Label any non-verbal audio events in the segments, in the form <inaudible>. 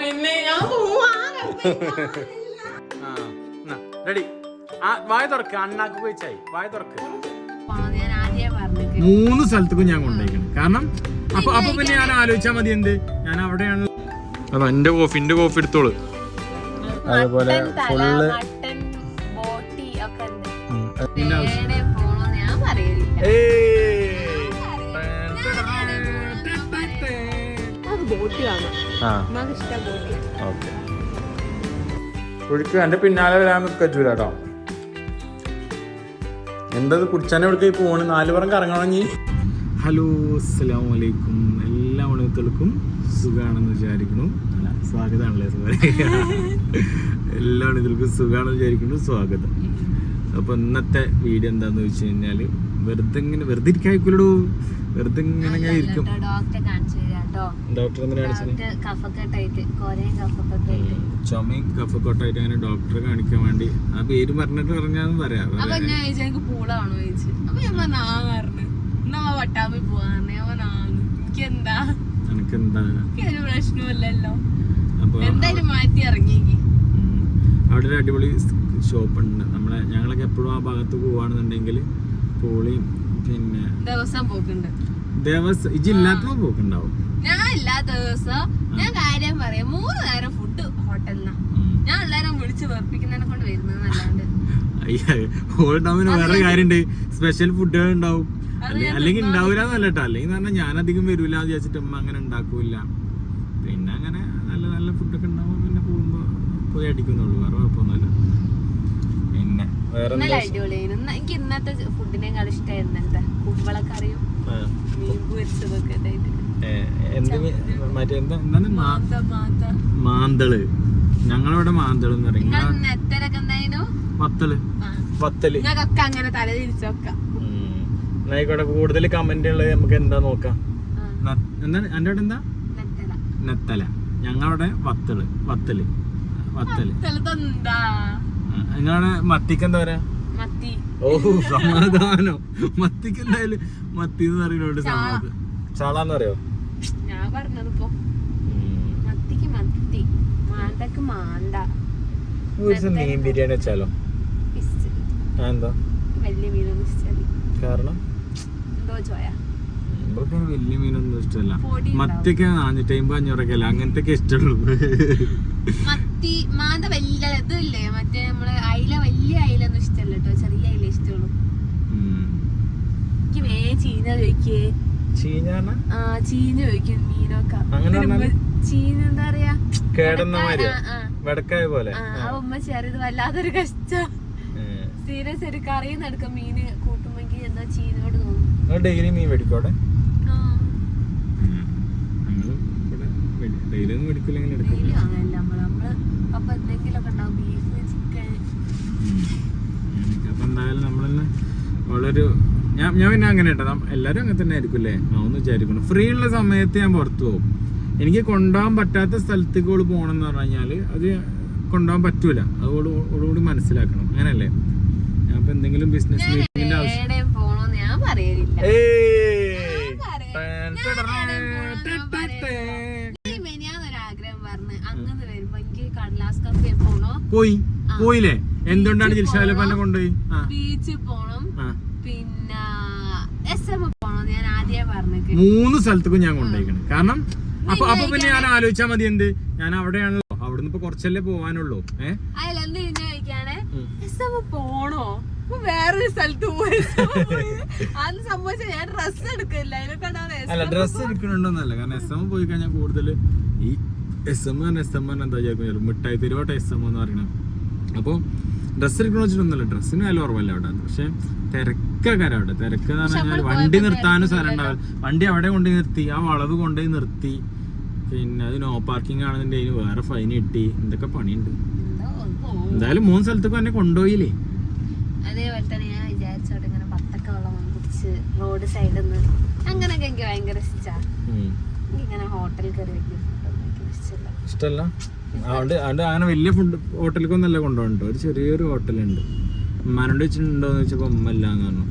പിന്നെ? ഞാൻ റെഡി ആ വായ തുറക്ക് അണ്ണാക്ക് പോയിച്ചായി വായ തുറക്ക്. മൂന്ന് സ്ഥലത്തേക്കും ഞാൻ കൊണ്ടുപോയിക്കണം. കാരണം അപ്പൊ അപ്പൊ പിന്നെ ഞാൻ ആലോചിച്ചാൽ മതി എന്ത്? ഞാൻ അവിടെയാണ്. അപ്പൊ എന്റെ കോഫി എന്റെ കോഫി എടുത്തോളൂ. അതേപോലെ ഫുള്ള് മട്ടൻ ഒഴുക്ക് എന്റെ പിന്നാലെ വരാൻ നിൽക്കൂല കേട്ടോ. എന്തത് കുടിച്ചാനെ എവിടെ പോണ്? നാല് പുറം കറങ്ങണമെങ്കിൽ ഹലോ അസ്സലാമു അലൈക്കും എല്ലാ മണികൾക്കും സുഖാണെന്ന് വിചാരിക്കുന്നു. അല്ല സ്വാഗതമാണല്ലേ എല്ലാ മണികൾക്കും സുഖാണെന്ന് വിചാരിക്കുന്നു. സ്വാഗതം. അപ്പൊ ഇന്നത്തെ വീഡിയോ എന്താന്ന് വെച്ച് കഴിഞ്ഞാൽ വെറുതെ ഇങ്ങനെ വെറുതെ ഇരിക്കാൻ വെറുതെ ഇങ്ങനെ ഇരിക്കും. ഡോക്ടർ കഫക്കെട്ടായിട്ട് ചുമയും അങ്ങനെ ഡോക്ടറെ കാണിക്കാൻ വേണ്ടി. ആ പേര് പറഞ്ഞിട്ട് പറഞ്ഞാന്ന് പറയാം. അവിടെ ഒരു അടിപൊളി ഷോപ്പ് ഉണ്ട് നമ്മളെ ഞങ്ങളൊക്കെ എപ്പോഴും ആ ഭാഗത്ത് പോവാണെന്നുണ്ടെങ്കിൽ പോളിയും പിന്നെ ദിവസം പോക്കുണ്ട്. ദേവസ് ഇജില്ലാത്ത പോക്കുണ്ടാവും. ഞാൻ എല്ലാ ദിവസം ഞാൻ കാര്യം പറയാം. മൂന്ന് നേരം ഫുഡ് ഹോട്ടലിനാ. ഞാൻ എല്ലാരും വിളിച്ച് വെറുപ്പിക്കുന്നതിനെ കൊണ്ട് വരുന്നതല്ലാണ്ട് ഉണ്ടാവുന്ന വേറെ കാര്യണ്ട്. സ്പെഷ്യൽ ഫുഡുകൾ ഉണ്ടാവും. അല്ലെ- അല്ലെങ്കിൽ ഉണ്ടാവില്ല എന്നല്ല കേട്ടോ അല്ലെങ്കിൽ പറഞ്ഞാൽ ഞാൻ അധികം വരൂല എന്ന് വിചാരിച്ചിട്ട് അമ്മ അങ്ങനെ ഉണ്ടാക്കൂല പിന്നെ അങ്ങനെ നല്ല നല്ല ഫുഡൊക്കെ ഉണ്ടാവും. പിന്നെ പോകുമ്പോ പോയി അടിക്കുന്നുള്ളൂ. വേറെ കുഴപ്പമൊന്നുമില്ല. പിന്നെ വേറെ എനിക്ക് ഇന്നത്തെ ഫുഡിനേക്കാൾ ഇഷ്ടമായിരുന്നു എന്താ കുമ്പളക്കറിയും മറ്റേ മാന്തൾ. ഞങ്ങളവിടെ മാന്തൾ എന്ന് പറയും വത്തൽ. വത്തൽ. എന്നായിക്കോട്ടെ കൂടുതൽ കമന്റ് ഉള്ളത് നമുക്ക് എന്താ നോക്കാം. എന്താണ്? എന്റെ അവിടെ എന്താ? നെത്തല ഞങ്ങളവിടെ വത്തൾ. വത്തൽ. വത്തൽ. ആ, നിങ്ങളവിടെ മത്തിക്ക് എന്താ പറയാ? മത്തി. ഓ സമാധാനം. മത്തിക്ക് എന്തായാലും മത്തി എന്ന് പറയുന്നോണ്ട് സമാധാനം ചാളാന്ന് പറയോ ഞാൻ പറഞ്ഞതിപ്പോ. മത്തിക്ക് മത്തി മാന്തക്ക് മാന്ത. ഒരു ദിവസം മീൻ ബിരിയാണി വെച്ചാലോ? എന്താ വലിയ മീനൊന്നും ഇഷ്ടമല്ല കാരണം? എന്തോ ചോയ. നമുക്ക് വലിയ മീനൊന്നും ഇഷ്ടമല്ല പൊടി മത്തിക്ക് നാനൂറ്റി അമ്പത് അഞ്ഞൂറൊക്കെ അല്ല അങ്ങനത്തെ ഇഷ്ടമുള്ളൂ. മത്തി മാന്ത വലിയ ഇതില്ലേ? മറ്റേ നമ്മൾ അയില വലിയ അയിലൊന്നും ഇഷ്ടമല്ല കേട്ടോ. ചെറിയ അയില ഇഷ്ടമുള്ളൂ ഉം. ചീന ചോദിക്കേ ചീഞ്ഞാണ? ആ ചീന ചോദിക്കും മീനൊക്കെ ചീന എന്താ പറയാ. വെടക്കായ പോലെ. ആ, ഉമ്മ ചെറുത് വല്ലാതൊരു കഷ്ട. സീരിയസ് ഒരു കറി നടക്കും മീന് കൂട്ടുമെങ്കിൽ എന്താ ചീനോട് തോന്നും. ഡെയിലി മീൻ മേടിക്കോടെ ഡെയിലി ഒന്നും മേടിക്കില്ലെങ്കിൽ ഡെയിലി വാങ്ങല്ല നമ്മൾ നമ്മൾ അപ്പൊ എന്തെങ്കിലുമൊക്കെ ഉണ്ടാവും ബീഫ് ചിക്കൻ. അപ്പൊ എന്തായാലും നമ്മളെന്നെ വളരെ ഞാൻ ഞാൻ പിന്നെ അങ്ങനെ കേട്ടോ എല്ലാവരും അങ്ങനെ തന്നെ ആയിരിക്കും അല്ലേ? ഞാൻ ഒന്ന് വിചാരിക്കണം ഫ്രീ ഉള്ള സമയത്ത് ഞാൻ പുറത്തു പോകും. എനിക്ക് കൊണ്ടുപോകാൻ പറ്റാത്ത സ്ഥലത്തേക്ക് ഓൾ പോകണം എന്ന് പറഞ്ഞു കഴിഞ്ഞാൽ അത് കൊണ്ടുപോകാൻ പറ്റൂല. അതോട് ഓടുകൂടി മനസ്സിലാക്കണം. അങ്ങനല്ലേ? ഞാൻ ഇപ്പൊ എന്തെങ്കിലും ബിസിനസ് മീറ്റിംഗിന്റെ ആവശ്യം പോയി. പോയില്ലേ? എന്തുകൊണ്ടാണ് ജിൽഷാലപ്പന്നെ കൊണ്ടുപോയി? ആ. ബീച്ചിൽ പോണം. ഞാൻ ആദ്യമേ മൂന്ന് സ്ഥലത്തേക്കും ഞാൻ കൊണ്ടുപോയിക്കണം. കാരണം അപ്പൊ അപ്പൊ പിന്നെ ഞാൻ ആലോചിച്ചാൽ മതി എന്ത്? ഞാൻ അവിടെയാണല്ലോ അവിടുന്ന് ഇപ്പൊ കുറച്ചല്ലേ പോവാനുള്ളൂ. ഏഹ് പോണോ? അപ്പൊ വേറൊരു സ്ഥലത്ത് പോയി. അന്ന് സംഭവിച്ച ഞാൻ ഡ്രസ് എടുക്കില്ല അല്ല ഡ്രസ്സ് എടുക്കണുണ്ടോന്നല്ല. കാരണം എസ് എം പോയി കഴിഞ്ഞാൽ കൂടുതൽ ഈ എസ് എം എസ് എം എന്താ വിചാരിക്കും മിഠായി തെരുവോട്ടെ എസ് എം എന്ന് പറയണം അപ്പോൾ ഡ്രസ്സ് എടുക്കണമെന്ന് വെച്ചിട്ടൊന്നുമല്ല. ഡ്രസ്സിന് വില കുറവല്ല അവിടെ. പക്ഷെ തിരക്കാരം അവിടെ. തിരക്ക് എന്ന് പറഞ്ഞാൽ വണ്ടി നിർത്താനും സ്ഥലം ഉണ്ടാവില്ല. വണ്ടി അവിടെ കൊണ്ടുപോയി നിർത്തി ആ വളവ് കൊണ്ടുപോയി നിർത്തി. പിന്നെ അത് നോ പാർക്കിംഗ് ആണെന്നുണ്ടെങ്കിൽ വേറെ ഫൈൻ കിട്ടി. എന്തൊക്കെ പണിയുണ്ട്? എന്തായാലും മൂന്ന് സ്ഥലത്തേക്ക് എന്നെ കൊണ്ടുപോയില്ലേ? അതേപോലെ തന്നെ ഞാൻ വിചാരിച്ചോട്ടെ ഇങ്ങനെ പത്തൊക്കെ വെള്ളം കുടിച്ച് റോഡ് സൈഡിൽ നിന്ന് അങ്ങനെയൊക്കെ എനിക്ക് ഭയങ്കര ഇഷ്ടമാണ് ഇങ്ങനെ ഹോട്ടലിൽ കയറി വലിയ ഇഷ്ടമില്ല. അതുകൊണ്ട് അങ്ങനെ വലിയ ഫുഡ് ഹോട്ടലിലേക്കൊന്നല്ല കൊണ്ടുപോകണ്ടോ ഒരു ചെറിയൊരു ഹോട്ടലുണ്ട് ഉമ്മാനോട് വെച്ചിട്ടുണ്ടോന്ന് ചോദിച്ചപ്പോ ഉമ്മ ഇല്ല എന്ന് പറഞ്ഞു.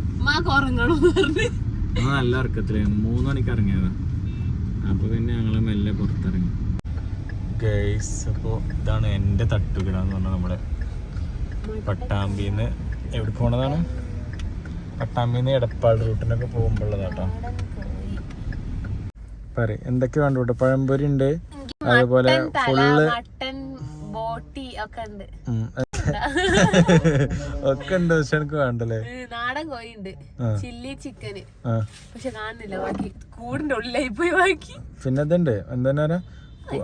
ആ നല്ല ഇറക്കത്തിലായിരുന്നു മൂന്ന് മണിക്ക് ഇറങ്ങിയതാ അപ്പൊ പിന്നെ ഞങ്ങൾ മെല്ലെ പുറത്തിറങ്ങി. ഗൈസ് അപ്പോ ഇതാണ് എന്റെ തട്ടുകിട എന്ന് പറഞ്ഞാൽ നമ്മുടെ പട്ടാമ്പിന്ന് എവിടെ പോണതാണ്? പട്ടാമ്പിന്ന് എടപ്പാട് റൂട്ടിനൊക്കെ പോകുമ്പോഴതാട്ടോ പറ എന്തൊക്കെ വേണ്ട കേട്ടോ പഴംപൊരി ഉണ്ട്. അതുപോലെ ഫുള്ള് മട്ടൻ ബോട്ടി ഒക്കെ ഉണ്ട്. <laughs> ഒക്കെ ഉണ്ട് പക്ഷെ എനിക്ക് വേണ്ടല്ലേ? നാടൻ കോഴി ഉണ്ട് ചില്ലി ചിക്കന്. പക്ഷെ കാണുന്നില്ല ബാക്കി കൂടിന്റെ ഉള്ളിലായി പോയി ബാക്കി. പിന്നെ ഇതുണ്ട്. എന്താ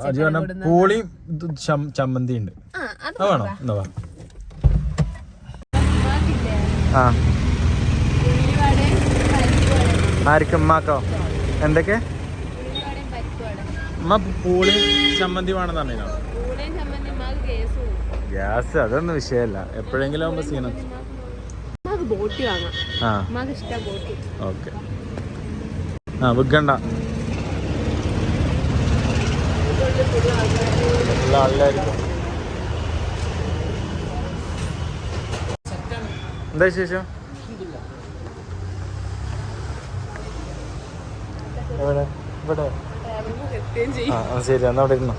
അജി പറഞ്ഞ പൂളിയും ചമ്മന്തി ഉണ്ട് അത് വേണോ? എന്താ? ആ. ആർക്കും ഉമ്മാക്കോ? എന്തൊക്കെ. ഉമ്മ പൂളി ചമ്മന്തി വേണമെന്ന് പറഞ്ഞോ പൂളയും ചമ്മന്തി ഉമ്മാക്ക് കേസ് പോകും. ഗ്യാസ് അതൊന്നും വിഷയമല്ല. എപ്പോഴെങ്കിലും ആവുമ്പോ സീനം. ബോട്ടി വാങ്ങാം. ആ. ഓക്കെ. ആ വിൽക്കണ്ട. എന്താ വിശേഷം? എവിടെ? ഇവിടെ. ശരി എന്നാ അവിടെ ഇരുന്നോ.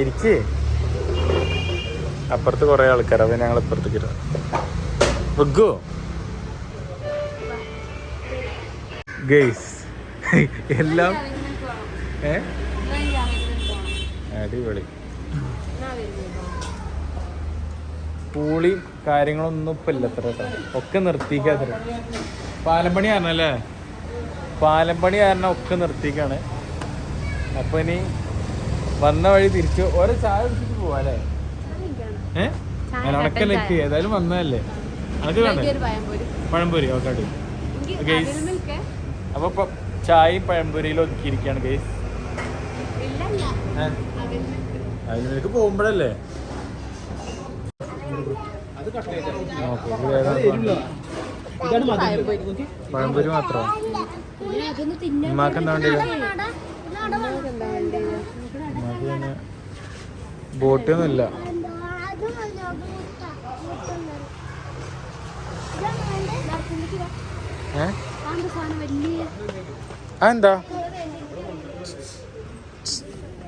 ഇരിക്കേ അപ്പുറത്ത് കുറെ ആൾക്കാർ അപ്പൊ ഞങ്ങൾ ഇപ്പുറത്തേക്ക് വെക്കോ. ഗെയ്സ് എല്ലാം ഏ? അടിപൊളി. പൂളി കാര്യങ്ങളൊന്നും ഇപ്പൊ ഇല്ല അത്ര ഒക്കെ നിർത്തിക്കാത്ര പാലമ്പണി കാരണല്ലേ പാലമ്പണി കാരണം ഒക്കെ നിർത്തിക്കാണ്. അപ്പൊ ഇനി വന്ന വഴി തിരിച്ചു ഓരോ ചായ കുടിച്ചിട്ട് പോവാ അല്ലേ ഏഹ് ചായ അടക്കലേക്ക് ഏതായാലും വന്നതല്ലേ അത് വേണ്ടേ പഴംപൊരി ഓക്കെ അടി മിൽക്ക് അപ്പൊ ഇപ്പൊ ചായയും പഴംപൊരിയിലും ഒതുക്കിയിരിക്കുകയാണ് ഗൈസ് അതിലേക്ക് പോകുമ്പോഴല്ലേ പഴംപൊരി മാത്രം ഉമ്മാക്കെന്താ വേണ്ടത് പിന്നെ ബോട്ടൊന്നും ഇല്ല ഏ? അതെന്താ?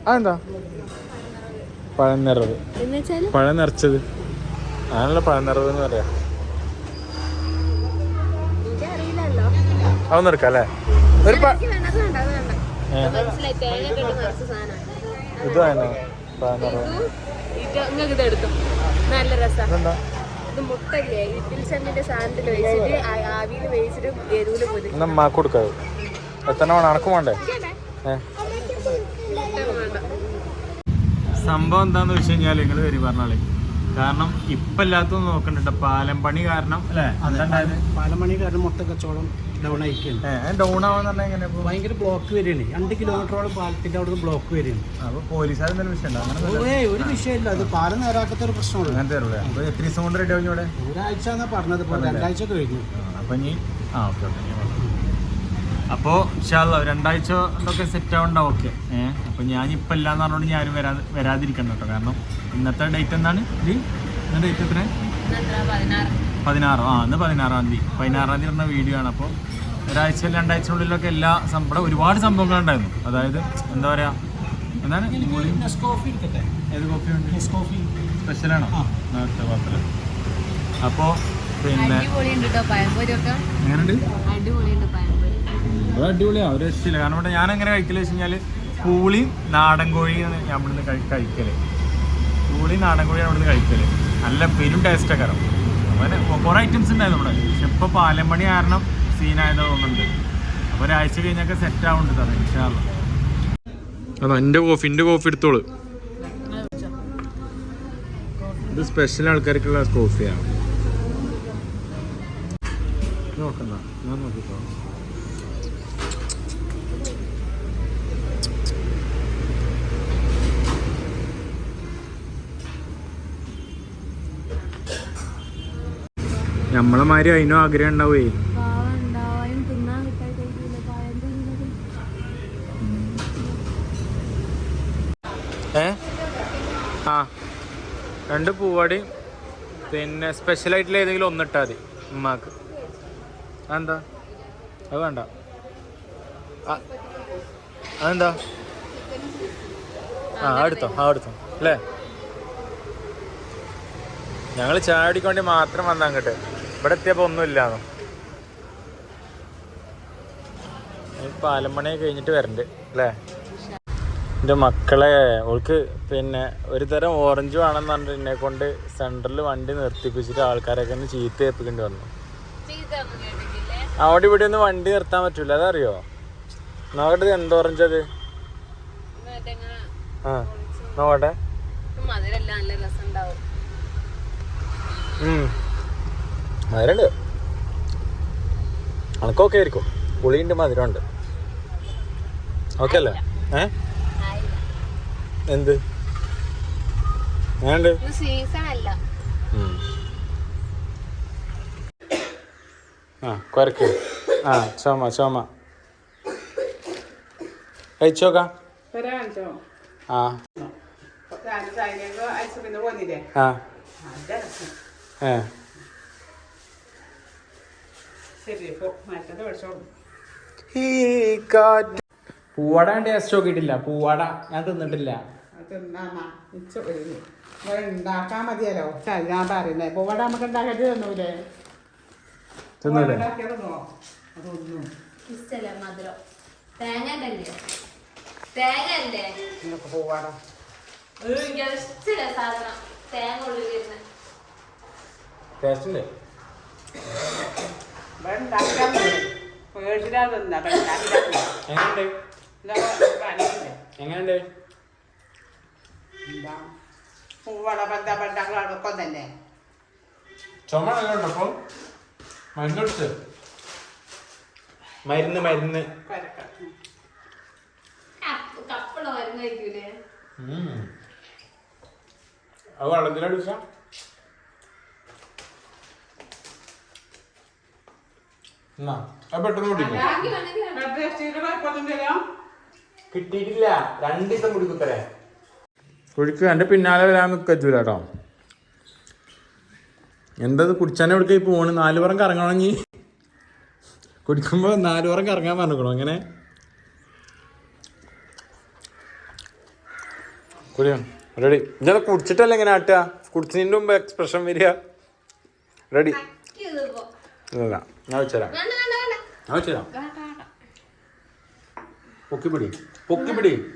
അതെന്താ? പഴം നിറവ്. പഴം നിറച്ചത്. ആണല്ലോ പഴം നിറവ് എന്ന് പറയാ അതൊന്നും എടുക്കാം അല്ലേ? ഒരു പ- എനിക്ക് വേണ്ട അത് വേണ്ട അത് വേണ്ട ഏ, മനസ്സിലായി തേങ്ങ കെട്ടി നിറച്ച സാധനമാണ് ഇത് തന്നെ പഴം നിറവ് ഇത് നിങ്ങൾക്ക് ഇത് എടുക്കും നല്ല കൊടുക്കാത് എത്ര വേണം? അണക്കും വേണ്ടേ? സംഭവം എന്താന്ന് വെച്ച് കഴിഞ്ഞാൽ നിങ്ങൾ വരി പറഞ്ഞാളി കാരണം ഇപ്പൊ എല്ലാത്തും നോക്കണ്ട പാലം പണി കാരണം പാലം പണി കാരണം മൊത്തം കച്ചവടം ഡൗൺ ആയിരിക്കും ഡൗൺ ആവാന്ന് എങ്ങനെ? ഭയങ്കര ബ്ലോക്ക് വരികയാണ്. രണ്ട് കിലോമീറ്ററോളം പാലത്തിന്റെ അവിടെ ബ്ലോക്ക് വരികയാണ്. അപ്പൊ പോലീസുകാർ എന്തെങ്കിലും വിഷയം ഉണ്ടോ? ഒരു വിഷയമില്ല. അത് പാലം നേരാക്കാത്ത ഒരു പ്രശ്നമുള്ളൂ അങ്ങനത്തെ എത്ര ദിവസം കൊണ്ട് റെഡി ഇവിടെ ഒരാഴ്ച എന്നാ പറഞ്ഞത്. രണ്ടാഴ്ച കഴിഞ്ഞു. അപ്പൊ ഇനി ആ ഓക്കെ ഓക്കെ അപ്പോൾ ഇൻഷാല്ല രണ്ടാഴ്ച എന്തൊക്കെ സെറ്റ് ആവണ്ട ഓക്കെ ഏഹ് അപ്പോൾ ഞാൻ ഇപ്പം ഇല്ലാന്ന് പറഞ്ഞുകൊണ്ട് ഞാനും വരാ വരാതിരിക്കണം കേട്ടോ കാരണം ഇന്നത്തെ ഡേറ്റ് എന്താണ്? ഇത് ഇന്ന ഡേറ്റ് എത്ര പതിനാറ്. ആ ഇന്ന് പതിനാറാം തീയതി. പതിനാറാം തീയതി പറഞ്ഞ വീഡിയോ ആണ്. അപ്പോൾ ഒരാഴ്ച രണ്ടാഴ്ചക്കുള്ളിലൊക്കെ എല്ലാ സംഭവം ഒരുപാട് സംഭവങ്ങളുണ്ടായിരുന്നു അതായത് എന്താ പറയുക എന്താണ്? ഏത് കോഫി ഉണ്ട്? സ്പെഷ്യലാണോ നേരത്തെ കുഴപ്പമില്ല അപ്പോൾ പിന്നെ എങ്ങനെയുണ്ട്? അത് അടിപൊളിയാണ് ഒരു രക്ഷയില്ല കാരണം ഇവിടെ ഞാൻ എങ്ങനെ കഴിക്കൽ വെച്ച് കഴിഞ്ഞാൽ പൂളി നാടൻ കോഴിയാണ് ഞാൻ ഇവിടുന്ന് കഴി കഴിക്കൽ. പൂളി നാടൻ കോഴിയാണ് ഇവിടുന്ന് കഴിക്കൽ. നല്ല പെരും ടേസ്റ്റ് ഒക്കെ അങ്ങനെ കുറേ ഐറ്റംസ് ഉണ്ടായിരുന്നു ഇവിടെ. പക്ഷെ ഇപ്പോൾ പാലമ്പണി കാരണം സീനായത് തോന്നുന്നുണ്ട് അപ്പോൾ ഒരാഴ്ച കഴിഞ്ഞൊക്കെ സെറ്റ് ആവുന്നുണ്ട് സാറേ ഇൻഷാല്ല അതാ എന്റെ കോഫി എന്റെ കോഫി എടുത്തോളൂ. ഇത് സ്പെഷ്യൽ ആൾക്കാർക്കുള്ള കോഫിയാണ് നോക്കണ്ട ഞാൻ നോക്കിക്കോ നമ്മളെ മാതിരി അതിനും ആഗ്രഹം ഉണ്ടാവേ ഏ? ആ രണ്ട് പൂവാടി പിന്നെ സ്പെഷ്യൽ ആയിട്ടുള്ള ഏതെങ്കിലും ഒന്നിട്ടാൽ മതി ഉമ്മാക്ക്. അതെന്താ? അത് വേണ്ട. അതെന്താ? ആ അടുത്തോ ആ അടുത്തോ അല്ലേ? ഞങ്ങൾ ചായ മാത്രം വന്നാ അങ്ങോട്ട്. ഇവിടെ എത്തിയപ്പോ ഒന്നുമില്ലാന്നോ പാലമണി കഴിഞ്ഞിട്ട് വരണ്ട് അല്ലേ? എന്റെ മക്കളെ ഓൾക്ക് പിന്നെ ഒരു തരം ഓറഞ്ച് വേണമെന്ന് പറഞ്ഞിട്ട് എന്നെ കൊണ്ട് സെന്ററിൽ വണ്ടി നിർത്തിപ്പിച്ചിട്ട് ആൾക്കാരൊക്കെ ഒന്ന് ചീത്ത ഏൽപ്പിക്കേണ്ടി വന്നു. അവിടെ ഇവിടെ ഒന്നും വണ്ടി നിർത്താൻ പറ്റൂല അതറിയോ? നോക്കട്ടെ ഇത് എന്ത് ഓറഞ്ച് അത്? ആ നോക്കട്ടെ. മധുരണ്ട് അണക്കൊക്കെ ആയിരിക്കും. പുളിയുണ്ട് മധുരമുണ്ട്. ഓക്കെ അല്ലേ ഏ? എന്ത്? വേണ്ട ഇത് സീസൺ അല്ല. ആ കുരക്ക്. ആ ചോമ ചോമ. കഴിച്ചോക്കാം ആ. ആ. ഏ ശരി ഇപ്പൊ മറ്റത് പഠിച്ചോളൂ ഈ കാറ്റ് പൂവാട ടേസ്റ്റ് നോക്കിയിട്ടില്ല. പൂവാട ഞാൻ തിന്നിട്ടില്ല. തിന്നാ ഉണ്ടാക്കാൻ മതിയല്ലോ. ഞാൻ പറയുന്നേ. നമുക്ക് ഉണ്ടാക്കിയിട്ട് തന്നൂലേ? പോവാടാ ടേസ്റ്റ് ഉണ്ട് എങ്ങനെയുണ്ട്? പണിയില്ലേ എങ്ങനെയുണ്ട് എന്താ പൂവട തന്നെ ചുമ നല്ല ഉണ്ട് അപ്പോൾ മരുന്ന് മരുന്ന് അത് വെള്ളത്തിലടിച്ച എന്നാ അത് പെട്ടെന്ന് കുടിക്കും ബാക്കി വേണമെങ്കിൽ വേണം. കുഴപ്പമൊന്നുമില്ലല്ലോ കിട്ടിയിട്ടില്ല. രണ്ട് ദിവസം കുടിക്കുത്തരേ. കുടിക്കുക എന്റെ പിന്നാലെ വരാൻ നിക്കൂലോ കേട്ടോ. എന്തത് കുടിച്ചാനെ എവിടേക്ക് പോണ് നാല് കറങ്ങണമെങ്കിൽ കറങ്ങണം നീ കുടിക്കുമ്പോൾ നാല് പുറം കറങ്ങാൻ പറഞ്ഞിക്കണോ അങ്ങനെ കുടിയോ? റെഡി ഇതത് കുടിച്ചിട്ടല്ല എങ്ങനെ ആട്ടുക? കുടിച്ചതിന്റെ മുമ്പ് എക്സ്പ്രഷൻ വരിക. റെഡി ഇല്ല. ഞാൻ വെച്ചുതരാം. ഞാൻ വെച്ചുതരാം. പൊക്കിപ്പിടി. പൊക്കിപ്പിടി.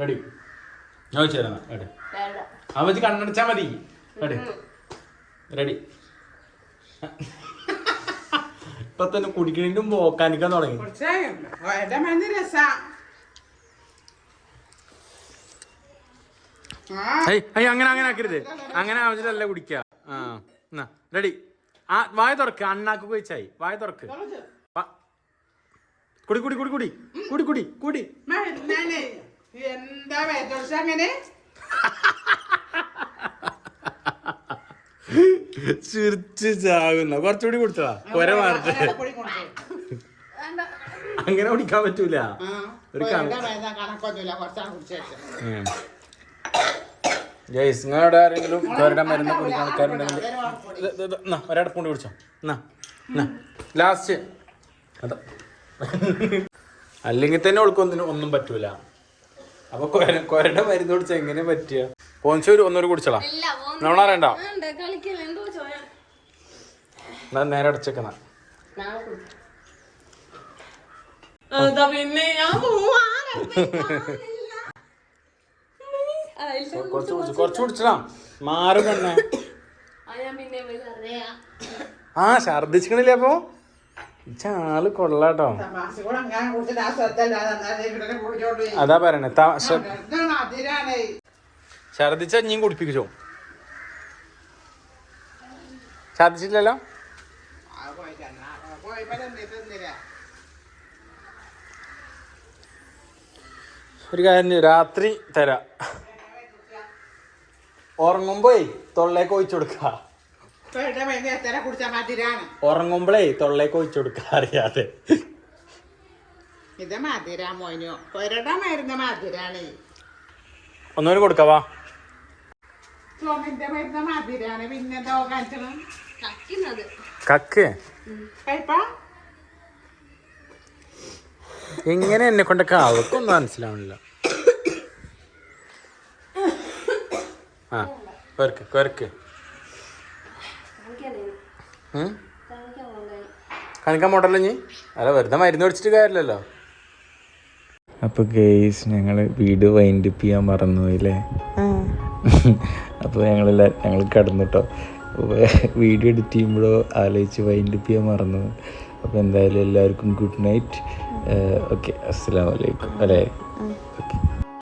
റെഡി. ഞാൻ വെച്ചുതരാം. റെഡി. ആ വെച്ച് കണ്ണടച്ചാ മതി. റെഡി. റെഡി. ഇപ്പൊ തന്നെ കുടിക്കണേണ്ടും പോക്കാനിക്കാൻ തുടങ്ങി. ഏയ് അങ്ങനെ അങ്ങനെ ആക്കരുത്. അങ്ങനെ ആവശ്യമില്ല കുടിക്ക ആ എന്നാ റെഡി ആ വായ തുറക്ക്. അണ്ണാക്ക് കഴിച്ചായി. വായ തുറക്ക്. കുടി കുടി കുടി കുടി. കുടി കുടി കുടി. എന്താ അങ്ങനെ ചിരിച്ച് ചാകുന്ന. കുറച്ചുകൂടി കുടിച്ചതാ കൊര മാറട്ടെ. അങ്ങനെ കുടിക്കാൻ പറ്റൂല. ഒരു കണക്കൊന്നുമില്ല. കുറച്ചാണ് കുടിച്ചേച്ചത്. ജയ്സ് നിങ്ങളുടെ ആരെങ്കിലും കൊരയുടെ മരുന്ന് കുടിക്കാൻ ആൾക്കാരുണ്ടെങ്കിൽ ഇത് കൊണ്ട് കുടിച്ചോ എന്നാ എന്നാ ലാസ്റ്റ് അതാ. അല്ലെങ്കിൽ തന്നെ ഓൾക്കൊന്നിനും ഒന്നും പറ്റൂല. അപ്പൊ കൊര കൊരയുടെ മരുന്ന് കുടിച്ച എങ്ങനെ പറ്റിയ? പോൻസൂര് ഒന്നൂര് കുടിച്ചളാ. നമ്മളറിയണ്ട എന്നാ നേരെ അടച്ചേക്കണ പിന്നെ ഞാൻ <laughs> കുറച്ച് കുടിച്ചു മാറും പെണ്ണേ. ആ ഛർദിച്ചിക്കണില്ലേ അപ്പൊ? ആൾ കൊള്ളാട്ടോ. അതാ പറയണേ ഛർദിച്ച നീ കുടിപ്പിക്കോ ഛർദിച്ചില്ലല്ലോ ഒരു കാര്യം രാത്രി തരാ. ഉറങ്ങുമ്പോഴേ തൊള്ളേക്ക് ഒഴിച്ചു കൊടുക്ക ഉറങ്ങുമ്പോഴേ തൊള്ളേക്ക് ഒഴിച്ചു കൊടുക്ക അറിയാതെ. ഇത് മധുര മോനോ. ഒരുടെ മരുന്ന് മധുരാണ്. ഒന്നുകൂടി കൊടുക്കവാ മരുന്ന് മധുരാണ്. കക്കേ? കഴിപ്പാ എങ്ങനെ എന്നെ കൊണ്ടൊക്കെ അവക്കൊന്നും മനസ്സിലാവണില്ല. ആ കൊരക്ക് കൊരക്ക്? കാണിക്കാൻ പോട്ടല്ലോ നീ അല്ല വെറുതെ മരുന്ന് പിടിച്ചിട്ട് കാര്യമില്ലല്ലോ. അപ്പോൾ ഗെയ്സ് ഞങ്ങൾ വീട് വൈൻഡപ്പ് <laughs> ചെയ്യാൻ മറന്നു അല്ലേ അപ്പോൾ ഞങ്ങളെല്ലാ ഞങ്ങൾ കിടന്നിട്ടോ. വീഡിയോ എഡിറ്റ് ചെയ്യുമ്പോഴോ ആലോചിച്ച് വൈൻഡപ്പ് ചെയ്യാൻ മറന്നു. അപ്പോൾ എന്തായാലും എല്ലാവർക്കും ഗുഡ് നൈറ്റ് ഓക്കെ അസ്സാം വലൈക്കും അല്ലേ?